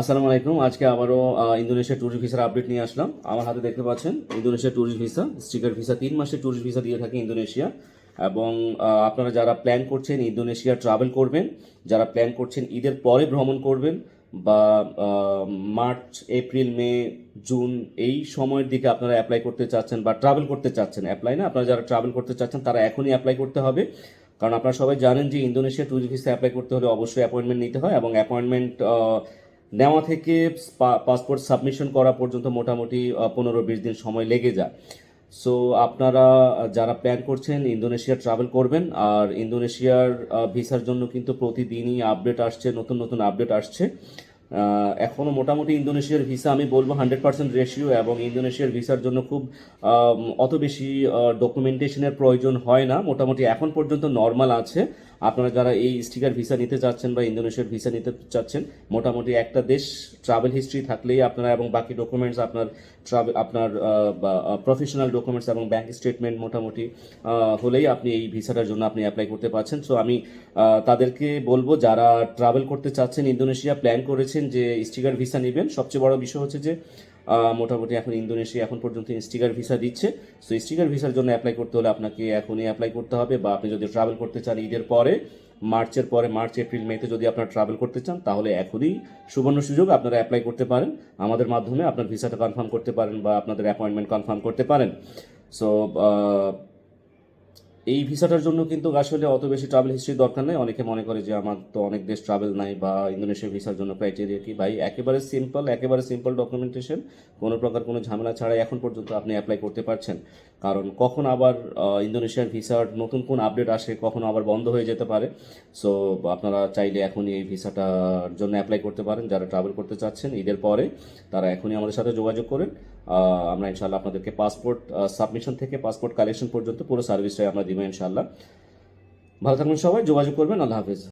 আসসালামু আলাইকুম। আজকে আবারও ইন্দোনেশিয়া ট্যুরিস্ট ভিসার আপডেট নিয়ে আসলাম। আমার হাতে দেখতে পাচ্ছেন Indonesia tourist visa sticker visa তিন মাসের ট্যুরিস্ট ভিসা দিয়ে থাকে ইন্দোনেশিয়া। এবং আপনারা যারা প্ল্যান করছেন ইন্দোনেশিয়া ট্রাভেল করবেন, যারা প্ল্যান করছেন ঈদের পরে ভ্রমণ করবেন বা মার্চ, এপ্রিল, মে, জুন এই সময়ের দিকে আপনারা অ্যাপ্লাই করতে চাচ্ছেন বা ট্রাভেল করতে চাচ্ছেন। অ্যাপ্লাই না, আপনারা যারা ট্রাভেল করতে চাচ্ছেন তারা এখনই অ্যাপ্লাই করতে হবে। কারণ আপনারা সবাই জানেন যে ইন্দোনেশিয়া ট্যুরিস্ট ভিসা অ্যাপ্লাই করতে হলে অবশ্যই অ্যাপয়েন্টমেন্ট নিতে হয় এবং অ্যাপয়েন্টমেন্ট নেওয়া থেকে পাসপোর্ট সাবমিশন করা পর্যন্ত মোটামুটি পনেরো বিশ দিন সময় লেগে যায়। সো আপনারা যারা প্ল্যান করছেন ইন্দোনেশিয়া ট্রাভেল করবেন, আর ইন্দোনেশিয়ার ভিসার জন্য কিন্তু প্রতিদিনই আপডেট আসছে, নতুন নতুন আপডেট আসছে। এখনও মোটামুটি ইন্দোনেশিয়ার ভিসা আমি বলব হান্ড্রেড পার্সেন্ট রেশিও এবং ইন্দোনেশিয়ার ভিসার জন্য খুব অত বেশি ডকুমেন্টেশনের প্রয়োজন হয় না। মোটামুটি এখন পর্যন্ত নর্মাল আছে। আপনারা যারা এই স্টিকার ভিসা নিতে চাচ্ছেন বা ইন্দোনেশিয়ার ভিসা নিতে চাচ্ছেন, মোটামুটি একটা দেশ ট্রাভেল হিস্ট্রি থাকলেই আপনারা এবং বাকি ডকুমেন্টস আপনার ট্রাভেল আপনার প্রফেশনাল ডকুমেন্টস এবং ব্যাংক স্টেটমেন্ট মোটামুটি হলেই আপনি এই ভিসাটার জন্য আপনি অ্যাপ্লাই করতে পারছেন। সো আমি তাদেরকে বলব, যারা ট্রাভেল করতে চাচ্ছেন ইন্দোনেশিয়া প্ল্যান করেছেন যে স্টিকার ভিসা নেবেন, সবচেয়ে বড় বিষয় হচ্ছে যে মোটামুটি এখন ইন্দোনেশিয়া এখন পর্যন্ত স্টিকার ভিসা দিচ্ছে। সো স্টিকার ভিসার জন্য অ্যাপ্লাই করতে হলে আপনাকে এখনই অ্যাপ্লাই করতে হবে বা আপনি যদি ট্রাভেল করতে চান ঈদের পরে, মার্চের পরে, মার্চ, এপ্রিল, মেতে যদি আপনারা ট্রাভেল করতে চান, তাহলে এখনই সুবর্ণ সুযোগ, আপনারা অ্যাপ্লাই করতে পারেন। আমাদের মাধ্যমে আপনার ভিসাটা কনফার্ম করতে পারেন বা আপনাদের অ্যাপয়েন্টমেন্ট কনফার্ম করতে পারেন। সো এই ভিসাটার জন্য কিন্তু আসলে অত বেশি ট্রাভেল হিস্ট্রি দরকার নেই। অনেকে মনে করে যে আমার তো অনেক দেশ ট্রাভেল নাই বা ইন্দোনেশিয়া ভিসার জন্য ক্রাইটেরিয়া কি? ভাই, একেবারে সিম্পল একেবারে সিম্পল ডকুমেন্টেশন কোনো প্রকার কোনো ঝামেলা ছাড়াই এখন পর্যন্ত আপনি অ্যাপ্লাই করতে পারছেন। কারণ কখন আবার ইন্দোনেশিয়ার ভিসার নতুন কোন আপডেট আসে, কখন আবার বন্ধ হয়ে যেতে পারে। সো আপনারা চাইলে এখনই এই ভিসাটার জন্য অ্যাপ্লাই করতে পারেন। যারা ট্রাভেল করতে চাচ্ছেন, ঈদের পরে তারা এখনই আমাদের সাথে যোগাযোগ করেন। আমরা ইনশাল্লাহ আপনাদেরকে পাসপোর্ট সাবমিশন থেকে পাসপোর্ট কালেকশন পর্যন্ত পুরো সার্ভিসটাই আমরা দিব ইনশাল্লাহ ভালো থাকবেন সবাই যোগাযোগ করবেন আল্লাহ হাফিজ।